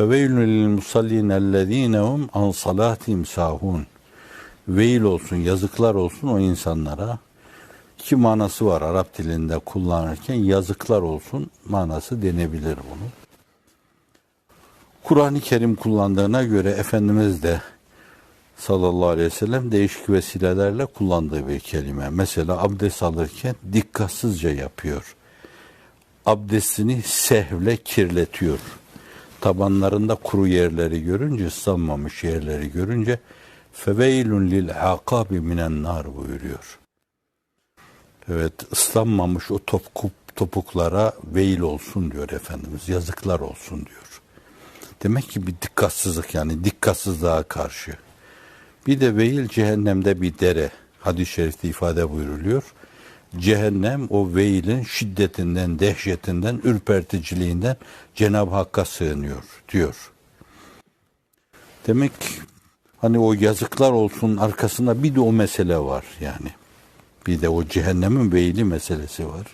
Feveylün lil musallin ellezinehum an salatihim sahun. Veil olsun, yazıklar olsun o insanlara. İki manası var Arap dilinde kullanırken yazıklar olsun manası denebilir bunu. Kur'an-ı Kerim kullandığına göre Efendimiz de sallallahu aleyhi ve sellem değişik vesilelerle kullandığı bir kelime. Mesela abdest alırken dikkatsizce yapıyor. Abdestini sehvle kirletiyor. Tabanlarında kuru yerleri görünce, ıslanmamış yerleri görünce feveylun lil akabi minen nar buyuruyor. Evet ıslanmamış o topuk, topuklara veil olsun diyor Efendimiz. Yazıklar olsun diyor. Demek ki bir dikkatsizlik yani dikkatsizliğe karşı. Bir de veil cehennemde bir dere. Hadis-i şerifte ifade buyruluyor. Cehennem o veilin şiddetinden, dehşetinden, ürperticiliğinden Cenab-ı Hakk'a sığınıyor diyor. Demek hani o yazıklar olsun arkasında bir de o mesele var yani. Bir de o cehennemin veili meselesi var.